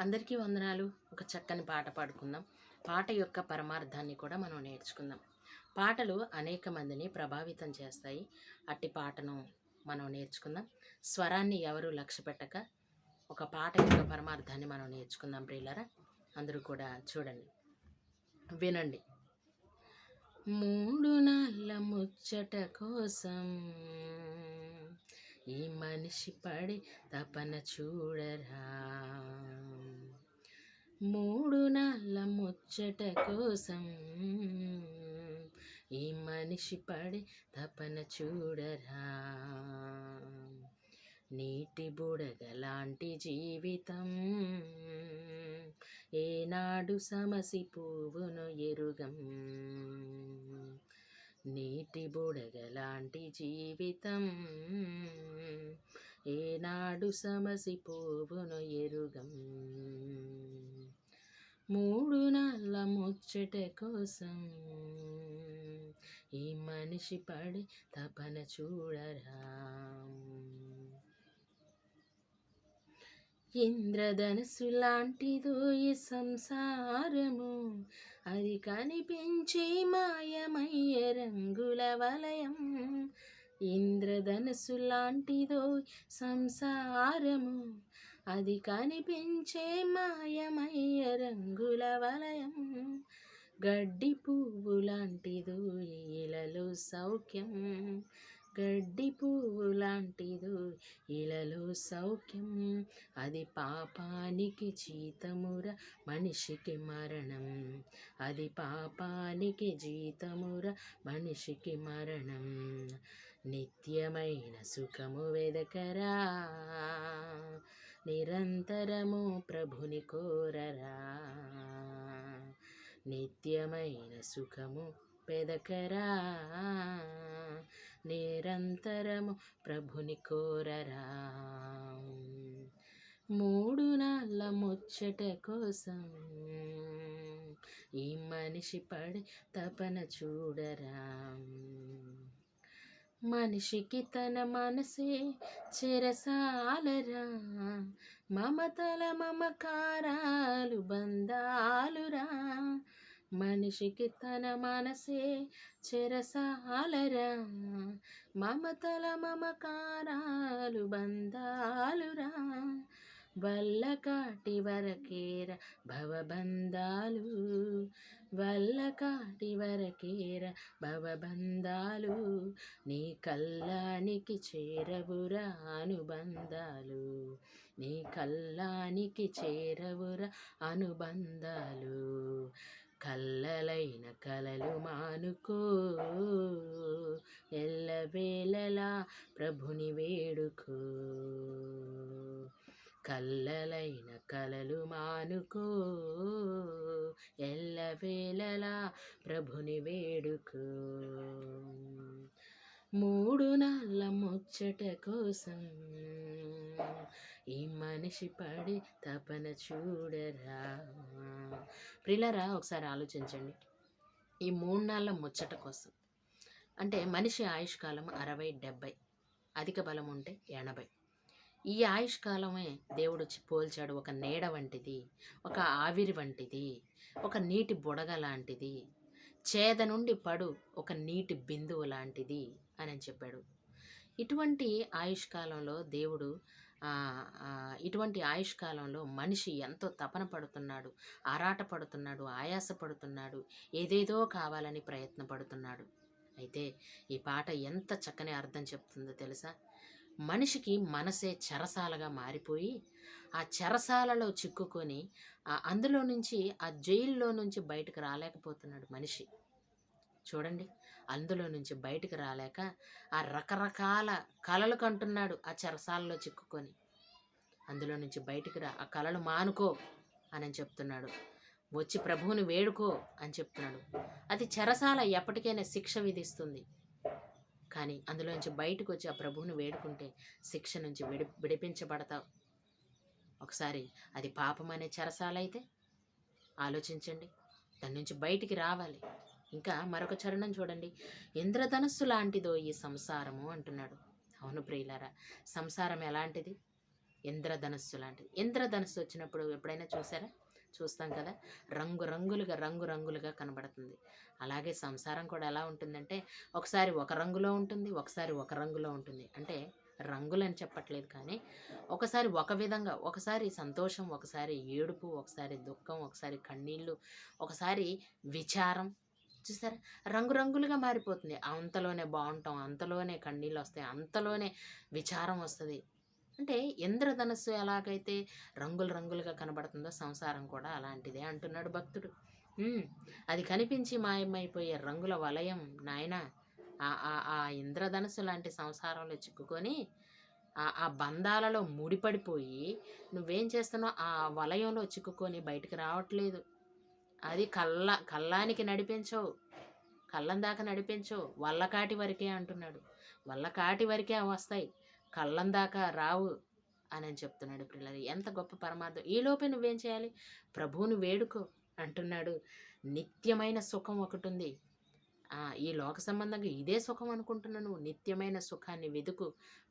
అందరికీ వందనాలు. ఒక చక్కని పాట పాడుకుందాం. పాట యొక్క పరమార్థాన్ని కూడా మనం నేర్చుకుందాం. పాటలు అనేక మందిని ప్రభావితం చేస్తాయి. అట్టి పాటను మనం నేర్చుకుందాం. స్వరాన్ని ఎవరు లక్ష్య పెట్టక ఒక పాట యొక్క పరమార్థాన్ని మనం నేర్చుకుందాం ప్రియులరా. అందరూ కూడా చూడండి. వినండి. మూడు నాళ్ళ ముచ్చట కోసం ఈ మనిషి పడి తపన చూడరా. మూడు నాళ్ళ ముచ్చట కోసం ఈ మనిషి పడి తపన చూడరా. నీటి బుడగ లాంటి జీవితం ఏనాడు సమసి పువ్వును ఎరుగం. నీటి బుడగ లాంటి జీవితం ఏనాడు సమసి పువ్వును ఎరుగం. మూడు నాళ్ళ ముచ్చట కోసం ఈ మనిషి పడి తపన చూడరా. ఇంద్రధనుసు లాంటిదో ఈ సంసారము అది కనిపించి మాయమయ్య రంగుల వలయం. ఇంద్రధనుసు లాంటిదో సంసారము అది కనిపించే మాయమయ్య రంగుల వలయం. గడ్డి పువ్వు లాంటిదో ఇలలో సౌఖ్యం. గడ్డి పువ్వు లాంటిదు ఇలలో సౌఖ్యం. అది పాపానికి జీతముర మనిషికి మరణం. అది పాపానికి జీతముర మనిషికి మరణం. నిత్యమైన సుఖము వెదకరా. నిరంతరము ప్రభుని కోరరా. నిత్యమైన సుఖము పెదకరా. నిరంతరము ప్రభుని కోరరా. మూడు నాళ్ళ ముచ్చట కోసం ఈ మనిషి పడి తపన చూడరా. మనిషికి తన మనసే చెరసాలరా. మమతల మమకారాలు బంధాలురా. మనిషికి తన మనసే చెరసాలరా. మమతల మమకారాలు బంధాలురా. వల్లకాటి వరకేర భవబంధాలు వల్లకాటి వరకేర భవబంధాలు నీ కల్లానికి చేరవురా అనుబంధాలు నీ కల్లానికి చేరవురా అనుబంధాలు. కల్లలైన కలలు మానుకో ఎల్లవేళలా ప్రభుని వేడుకో. కల్లలైన కలలు మానుకో. ఎల్లవేళలా ప్రభుని వేడుకో. మూడు నాళ్ళ ముచ్చట కోసం ఈ మనిషి పడి తపన చూడరా. ప్రిలరా ఒకసారి ఆలోచించండి. ఈ మూడు నాళ్ళ ముచ్చట కోసం. అంటే మనిషి ఆయుష్కాలం అరవై డెబ్బై అధిక బలం ఉంటే ఎనభై. ఈ ఆయుష్కాలమే దేవుడు పోల్చాడు ఒక నీడ వంటిది ఒక ఆవిరి వంటిది ఒక నీటి బుడగ లాంటిది చేద నుండి పడు ఒక నీటి బిందువు లాంటిది అని చెప్పాడు. ఇటువంటి ఆయుష్కాలంలో దేవుడు ఇటువంటి ఆయుష్కాలంలో మనిషి ఎంతో తపన పడుతున్నాడు ఆరాట పడుతున్నాడు ఆయాస పడుతున్నాడు ఏదేదో కావాలని ప్రయత్నపడుతున్నాడు అయితే ఈ పాట ఎంత చక్కని అర్థం చెప్తుందో తెలుసా? మనిషికి మనసే చెరసాలగా మారిపోయి ఆ చెరసాలలో చిక్కుకొని అందులో నుంచి ఆ జైల్లో నుంచి బయటకు రాలేకపోతున్నాడు మనిషి. చూడండి అందులో నుంచి బయటకు రాలేక ఆ రకరకాల కళలు కంటున్నాడు ఆ చెరసాలలో చిక్కుకొని. అందులో నుంచి బయటకు రా ఆ కళలు మానుకో అని చెప్తున్నాడు. వచ్చి ప్రభువుని వేడుకో అని చెప్తున్నాడు. అది చెరసాల ఎప్పటికైనా శిక్ష విధిస్తుంది. కానీ అందులో నుంచి బయటకు వచ్చి ఆ ప్రభువుని వేడుకుంటే శిక్ష నుంచి విడి విడిపించబడతావు ఒకసారి అది పాపం అనే చరసాలైతే ఆలోచించండి. దాని నుంచి బయటికి రావాలి. ఇంకా మరొక చరణం చూడండి. ఇంద్రధనస్సు లాంటిదో ఈ సంసారము అంటున్నాడు. అవును ప్రియులారా సంసారం ఎలాంటిది? ఇంద్రధనస్సు లాంటిది. ఇంద్రధనస్సు వచ్చినప్పుడు ఎప్పుడైనా చూసారా? చూస్తాం కదా రంగు రంగులుగా రంగు రంగులుగా కనబడుతుంది. అలాగే సంసారం కూడా ఎలా ఉంటుందంటే ఒకసారి ఒక రంగులో ఉంటుంది ఒకసారి ఒక రంగులో ఉంటుంది. అంటే రంగులని చెప్పట్లేదు కానీ ఒకసారి ఒక విధంగా ఒకసారి సంతోషం ఒకసారి ఏడుపు ఒకసారి దుఃఖం ఒకసారి కన్నీళ్ళు ఒకసారి విచారం. చూసారా? రంగురంగులుగా మారిపోతుంది. అంతలోనే బాగుంటాం అంతలోనే కన్నీళ్ళు వస్తాయి అంతలోనే విచారం వస్తుంది. అంటే ఇంద్రధనస్సు ఎలాగైతే రంగులు రంగులుగా కనబడుతుందో సంసారం కూడా అలాంటిదే అంటున్నాడు భక్తుడు. అది కనిపించి మాయమైపోయే రంగుల వలయం నాయన. ఆ ఆ- లాంటి సంసారంలో చిక్కుకొని ఆ ఆ బంధాలలో ముడిపడిపోయి నువ్వేం చేస్తున్నావు? ఆ వలయంలో చిక్కుకొని బయటికి రావట్లేదు. అది కళ్ళ కళ్ళానికి నడిపించవు. కళ్ళం దాకా నడిపించవు. వల్లకాటి వరకే అంటున్నాడు. వల్లకాటి వరకే వస్తాయి. కళ్ళం దాకా రావు అని చెప్తున్నాడు పిల్లలు ఎంత గొప్ప పరమార్థం. ఈ లోపే నువ్వేం చేయాలి? ప్రభువుని వేడుకో. అంటున్నాడు. నిత్యమైన సుఖం ఒకటి ఉంది ఈ లోక సంబంధంగా ఇదే సుఖం అనుకుంటున్నాను నిత్యమైన సుఖాన్ని వెతుకు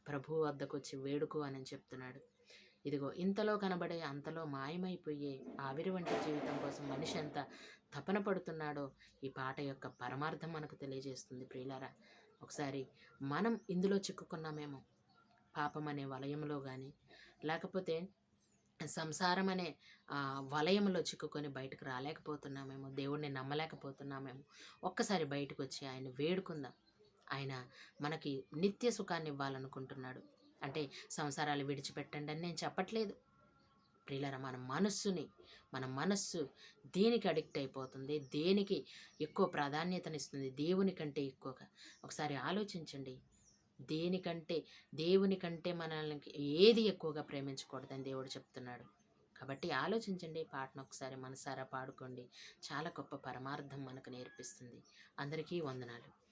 ప్రభువు వద్దకు వచ్చి వేడుకు అని చెప్తున్నాడు. ఇదిగో ఇంతలో కనబడే అంతలో మాయమైపోయే ఆవిరి వంటి జీవితం కోసం మనిషి ఎంత తపన పడుతున్నాడో ఈ పాట యొక్క పరమార్థం మనకు తెలియజేస్తుంది ప్రియులారా. ఒకసారి మనం ఇందులో చిక్కుకున్నామేమో. పాపం అనే వలయంలో కానీ లేకపోతే సంసారం అనే వలయంలో చిక్కుకొని బయటకు రాలేకపోతున్నామేమో దేవుడిని నమ్మలేకపోతున్నామేమో ఒక్కసారి బయటకు వచ్చి ఆయన వేడుకుందాం. ఆయన మనకి నిత్య సుఖాన్ని ఇవ్వాలనుకుంటున్నాడు. అంటే సంసారాలు విడిచిపెట్టండి అని నేను చెప్పట్లేదు. ప్రియులరా మన మనస్సుని మన మనస్సు దేనికి అడిక్ట్ అయిపోతుంది? దేనికి ఎక్కువ ప్రాధాన్యతనిస్తుంది? దేవుని కంటే ఎక్కువగా. ఒకసారి ఆలోచించండి. దేనికంటే దేవుని కంటే మనల్ని ఏది ఎక్కువగా ప్రేమించకూడదని దేవుడు చెప్తున్నాడు. కాబట్టి ఆలోచించండి పాటను ఒకసారి మనసారా పాడుకోండి. చాలా గొప్ప పరమార్థం మనకు నేర్పిస్తుంది. అందరికీ వందనాలు.